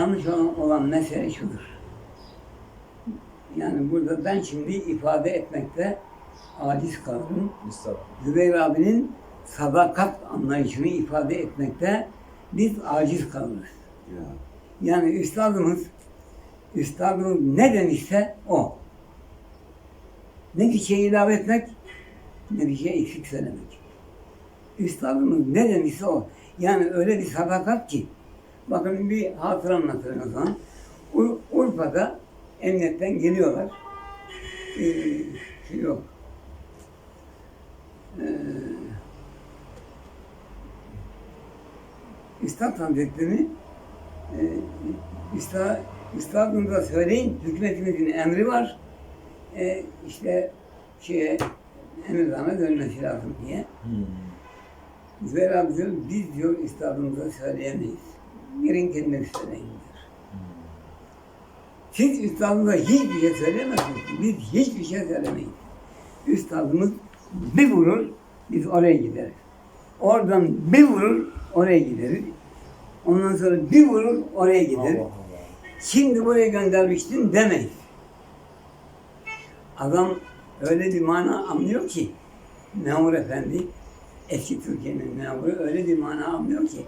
Yanlış olan, olan mesele şudur. Yani burada ben şimdi ifade etmekte aciz kaldım. Zübeyir abinin sadakat anlayışını ifade etmekte biz aciz kalırız. Ya. Yani üstadımız, üstadımız ne demişse o. Ne bir şey ilave etmek, ne bir şey eksik söylemek. Üstadımız ne demişse o. Yani öyle bir sadakat ki, bakın bir hatıra anlatayım o zaman. Ur- Urfa'da emniyetten geliyorlar. Ee, şey yok. Ee, Üstad Hazretleri e, Üstadımıza söyleyin, hükümetimizin emri var. E, işte şeye, Emirzan'a dönmesi lazım diye. Hmm. Abi diyor, biz diyor üstadımıza söyleyemeyiz. Girin kendiniz söyleyin diyor. Siz üstadımıza hiçbir şey söyleyemezsiniz. Biz hiçbir şey söylemeyiz. Üstadımız bir vurur, biz oraya gideriz. Oradan bir vurur, oraya gideriz. Ondan sonra bir vurur, oraya gideriz. Şimdi buraya göndermiştin demeyiz. Adam öyle bir mana anlıyor ki Memur Efendi eski Türkiye'nin memuru öyle bir mana anlıyor ki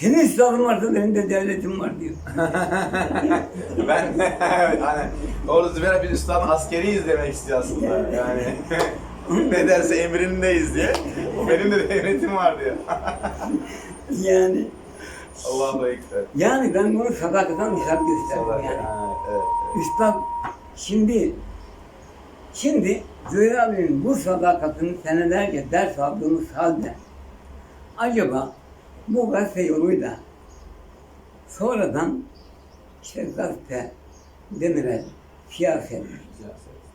senin üstadın varsa benim de devletim var diyor. ben evet hani doğru Zübeyir bir üstadın askeriyiz demek istiyor aslında. Yani ne derse emrindeyiz diye. O benim de devletim var diyor. Yani Allahu Ekber. yani ben bunu sadakaten misal gösterdim Salak. yani. Ha, evet. Üstad şimdi şimdi Züheyr abinin bu sadakatini senelerce ders aldığımız halde acaba bu gazete yoluyla sonradan işte gazete, demirel, siyaset,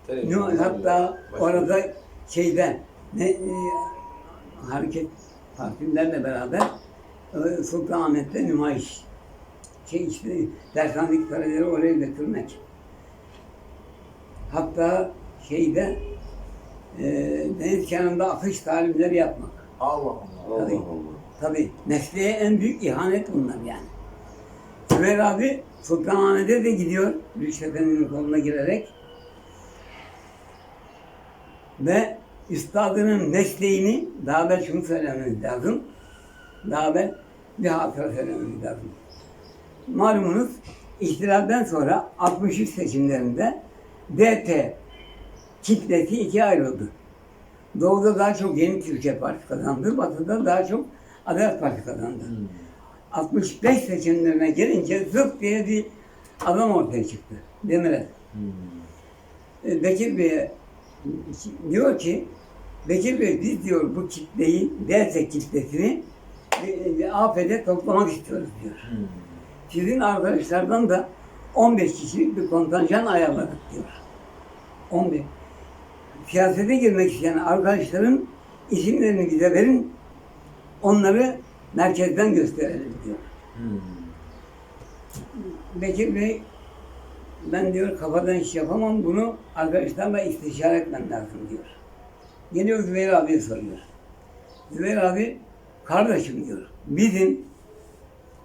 ne, hatta orada şeyde ne, e, hareket partilerle beraber e, Sultanahmet'te nümayiş şey işte dershanedeki talebeleri oraya götürmek. Hatta şeyde e, deniz kenarında akış talimleri yapmak. Allah Allah. Tabii. Tabii mesleğe en büyük ihanet bunlar yani. Zübeyir abi Sultanahmet'e de gidiyor Efendi'nin koluna girerek. Ve üstadının mesleğini daha evvel şunu söylememiz lazım. Daha evvel bir hatıra söylememiz lazım. Malumunuz ihtilalden sonra 63 seçimlerinde DT kitlesi ikiye ayrıldı. Doğuda daha çok Yeni Türkiye Partisi kazandı, Batı'da daha çok Adalet Partisi kazandı. 65 seçimlerine gelince zıp diye bir adam ortaya çıktı. Demirel. E, Bekir Bey diyor ki Bekir Bey biz diyor bu kitleyi, DT kitlesini e, e, AFD toplamak istiyoruz diyor. Sizin arkadaşlardan da 15 kişilik bir kontenjan ayarladık diyor. 15. Siyasete girmek isteyen arkadaşların isimlerini bize verin. Onları merkezden gösterelim diyor. Bekir Bey ben diyor kafadan iş yapamam bunu arkadaşlarla istişare etmem lazım diyor. Geliyor Zübeyir abiye soruyor. Zübeyir abi kardeşim diyor bizim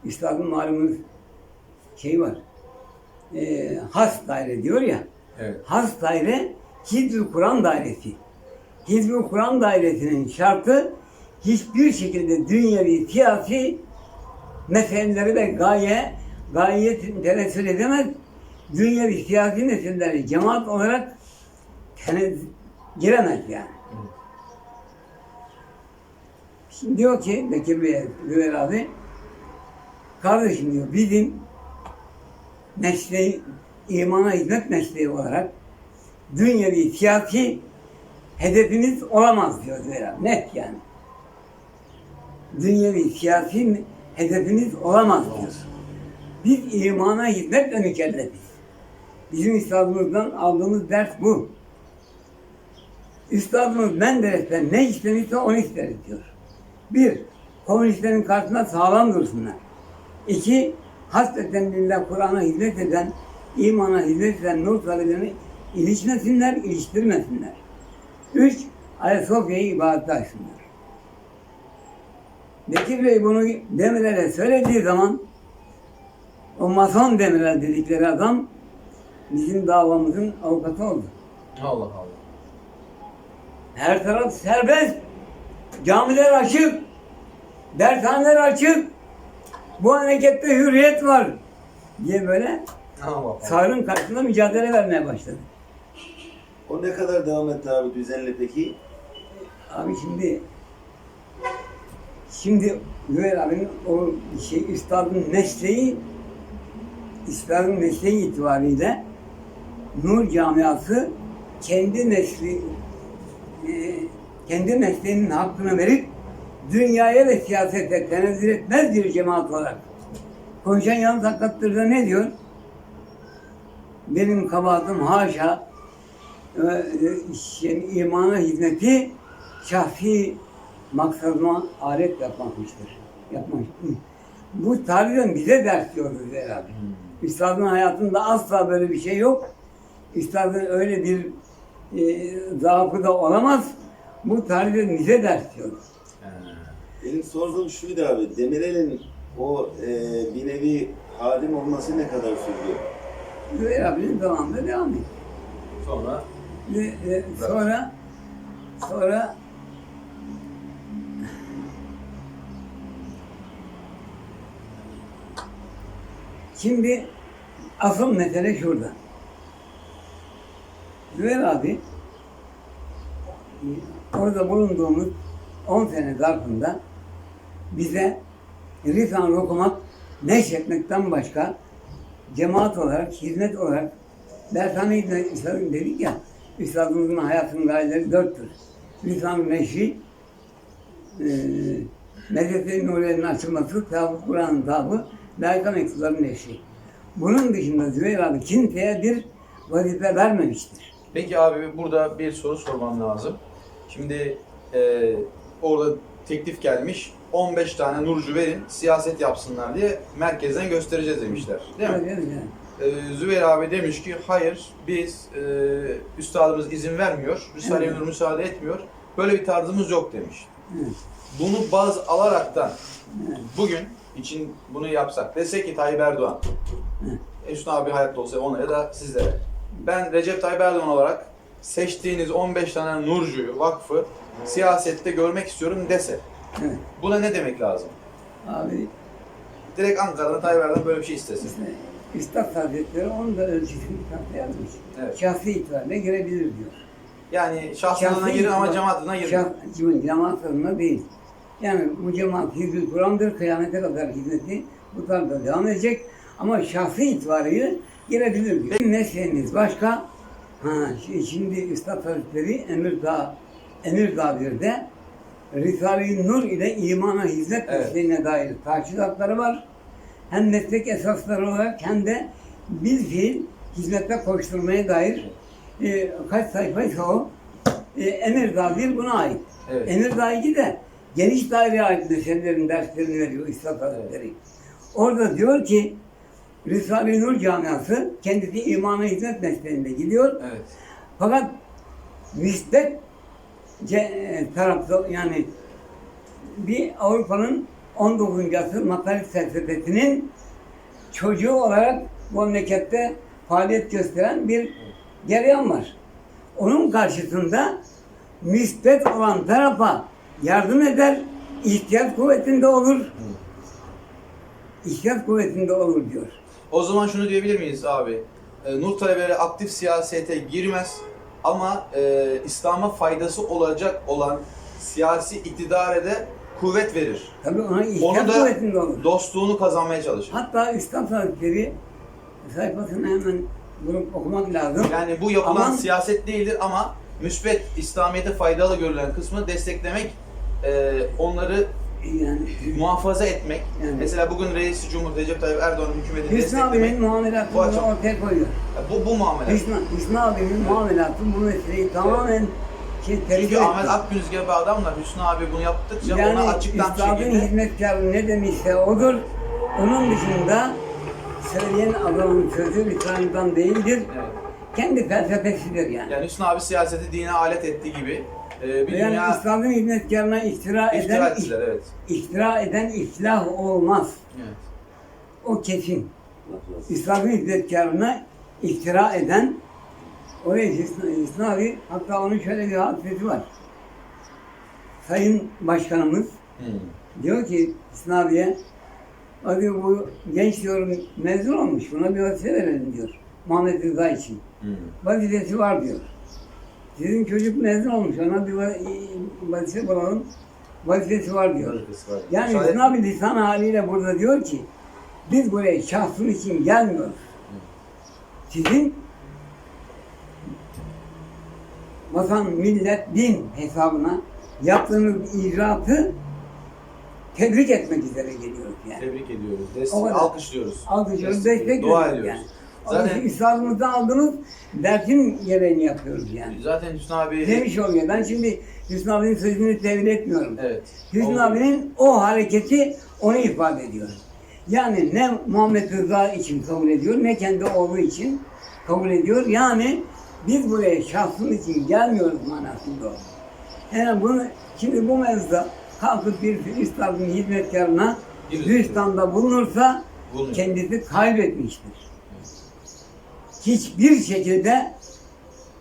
üstadın malumunuz şey var e, has daire diyor ya Evet. has daire Hizb-ı Kur'an dairesi. Hizb-ı Kur'an dairesinin şartı hiçbir şekilde dünyevi siyasi meseleleri ve gaye, gayeye tevessül edemez. Dünyevi siyasi meseleleri cemaat olarak tene- giremez yani. Şimdi diyor ki Bekir Bey, Zübeyir abi, kardeşim diyor bizim mesleği, imana hizmet mesleği olarak dünyevi siyasi hedefimiz olamaz diyor abi. Net yani. Dünyevi siyasi hedefimiz olamaz diyor. Biz imana hizmetle mükellefiz. Bizim üstadımızdan aldığımız ders bu. Üstadımız Menderes'ten ne istemişse onu isteriz diyor. Bir, komünistlerin karşısında sağlam dursunlar. İki, hasreten lillah Kur'an'a hizmet eden, imana hizmet eden nur talebelerini ilişmesinler, iliştirmesinler. Üç, Ayasofya'yı ibadete açsınlar. Bekir Bey bunu Demirel'e söylediği zaman O Mason Demirel dedikleri adam bizim davamızın avukatı oldu. Allah Allah. Her taraf serbest. Camiler açık. Dershaneler açık. Bu harekette hürriyet var. Diye böyle sarın karşısında mücadele vermeye başladı. O ne kadar devam etti abi düzenli peki? Abi şimdi şimdi Güver abinin o şey üstadın mesleği üstadın mesleği itibariyle Nur Camiası kendi mesleği e, kendi mesleğinin hakkını verip dünyaya ve siyasete tenezzül etmez bir cemaat olarak. Konuşan yalnız hakikattır da ne diyor? Benim kabahatim haşa e, e, imana hizmeti şahsi maksadıma alet yapmakmıştır. Yapmak. Bu tarihten bize ders diyor Güzel abi. Üstadın hayatında asla böyle bir şey yok. Üstadın öyle bir e, zaafı da olamaz. Bu tarihten bize ders diyor. Benim sorduğum şuydu abi. Demirel'in o e, bir nevi halim olması ne kadar sürdü? Güzel abinin devamında devam ediyor. Sonra Ve, e, sonra sonra şimdi asıl mesele şurada. Güven abi orada bulunduğumuz 10 sene zarfında bize lisan okumak, neşretmekten başka cemaat olarak, hizmet olarak dershane hizmet dedik ya, üstadımızın hayatının gayeleri dörttür. Lisan-ı neşri, e, medrese nuriyenin açılması, tabı Kur'an'ın tabı, layıka mektupların neşri. Bunun dışında Zübeyir abi kimseye bir vazife vermemiştir. Peki abi burada bir soru sormam lazım. Şimdi e, orada teklif gelmiş. 15 tane nurcu verin, siyaset yapsınlar diye merkezden göstereceğiz demişler. Değil mi? Öyle mi? Ee, Zübeyir abi demiş ki hayır biz e, üstadımız izin vermiyor, Risale-i Evet. Nur müsaade etmiyor. Böyle bir tarzımız yok demiş. Evet. Bunu baz alaraktan Evet. bugün için bunu yapsak desek ki Tayyip Erdoğan, Hüsnü abi hayatta olsa ona ya da sizlere. Ben Recep Tayyip Erdoğan olarak seçtiğiniz 15 tane Nurcu'yu, vakfı siyasette görmek istiyorum dese. Buna ne demek lazım? Abi Direkt Ankara'da Tayyip Erdoğan böyle bir şey istesin. işte Üstad Hazretleri onun da ölçüsünü kitapta yazmış. Evet. Şahsi itibariyle girebilir diyor. Yani şahsına girin ama cemaatine girin. Şah, cemaat adına değil. Yani bu cemaat hizmet Kur'an'dır, kıyamete kadar hizmeti bu tarzda devam edecek. Ama şahsi itibariyle girebilir diyor. Bizim mesleğimiz başka. Ha, şi- şimdi Üstad Hazretleri Emirdağ, Emirdağ 1'de Risale-i Nur ile imana hizmet Evet. mesleğine dair taçizatları var. Hem meslek esasları olarak hem de bir fiil hizmette koşturmaya dair e, kaç sayfaysa o e, Emirdağ 1 buna ait. Evet. Emirdağ 2 de geniş daireye ait meselelerin derslerini veriyor Üstad Hazretleri. Orada diyor ki Risale-i Nur camiası kendisi imana hizmet mesleğinde gidiyor. Evet. Fakat müsbet ce- tarafta yani bir Avrupa'nın 19. asır makalist felsefesinin çocuğu olarak bu memlekette faaliyet gösteren bir cereyan var. Onun karşısında müsbet olan tarafa yardım eder, ihtiyaç kuvvetinde olur. İhtiyaç kuvvetinde olur diyor. O zaman şunu diyebilir miyiz abi? E, Nur talebeleri aktif siyasete girmez ama e, İslam'a faydası olacak olan siyasi iktidara da kuvvet verir. Tabii ona Onu ihtiyaç da kuvvetinde olur. dostluğunu kazanmaya çalışır. Hatta Üstad Hazretleri sayfasını hemen bulup okumak lazım. Yani bu yapılan Aman- siyaset değildir ama müsbet İslamiyet'e faydalı görülen kısmı desteklemek, e, onları Yani muhafaza etmek. Yani- Mesela bugün Reis Cumhur Recep Tayyip Erdoğan'ın hükümetini Hüsnü abinin muamelatını Bu açıdan- ortaya koyuyor. Bu, bu muamele. Hüsnü, Hüsnü abinin muamelatı bu meseleyi tamamen şey Çünkü Ahmet. Akgüz gibi adamlar Hüsnü abi bunu yaptıkça Yani ona açıktan bir şekilde hizmetkarı ne demişse odur. Onun dışında söyleyen adamın sözü lisanından değildir. Evet. Kendi felsefesidir yani. Yani Hüsnü abi siyaseti dine alet ettiği gibi e, bir yani dünya İslam'ın hizmetkarına iftira, iftira eden ettiler evet. iftira eden iflah olmaz. evet. O kesin. İslam'ın hizmetkarına iftira eden oraya Hüsnü abi hatta onun şöyle bir hadisesi var. Sayın Başkanımız Hmm. diyor ki Hüsnü abiye abi bu genç diyorum mezun olmuş buna bir vazife verelim diyor. Muhammed Rıza için. Hmm. Vazifesi var diyor. Sizin çocuk mezun olmuş ona bir va- vazife bulalım. Vazifesi var diyor. Vazifesi var. Yani Hüsnü abi lisan haliyle burada diyor ki biz buraya şahsın için gelmiyoruz. Sizin vatan, millet, din hesabına yaptığınız icraatı tebrik etmek üzere geliyoruz yani. Tebrik ediyoruz. Destek, alkışlıyoruz. Alkışlıyoruz, Destek- destek Dua ediyoruz. yani. Zaten- İslam'ımızda aldığınız dersin gereğini yapıyoruz yani. Zaten Hüsnü abi... Demiş oluyor. Ben şimdi Hüsnü abinin sözünü tevil etmiyorum. Evet. Hüsnü Oldu. abinin o hareketi onu ifade ediyor. Yani ne Muhammed Rıza için kabul ediyor ne kendi oğlu için kabul ediyor. Yani biz buraya şahsın için gelmiyoruz manasında o. Yani bunu şimdi bu mevzuda kalkıp bir Filistin'in hizmetkarına. Gülistan'da bulunursa Bulunuyor. kendisi kaybetmiştir. Hiçbir şekilde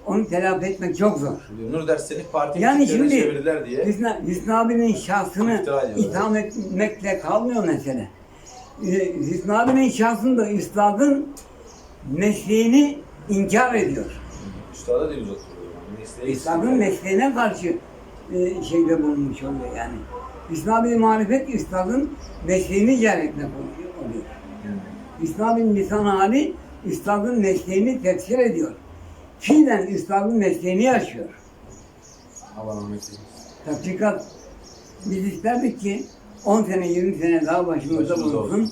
onu telafi etmek çok zor. Nur dersini parti Yani şimdi diye. Hüsnü, Hüsnü abinin şahsını itham etmekle kalmıyor mesele. Ee, Hüsnü abinin şahsında üstadın mesleğini inkar ediyor. Üstada dil uzatıyor. Mesleği Üstadın mesleğine karşı e, şeyde bulunmuş oluyor yani. Hüsnü abinin marifet üstadın mesleğini icra etmek oluyor. Hüsnü abinin lisan hali üstadın mesleğini tefsir ediyor. Fiilen üstadın mesleğini yaşıyor. Allah rahmet eylesin. Tatbikat biz isterdik ki 10 sene 20 sene daha başımızda bulunsun.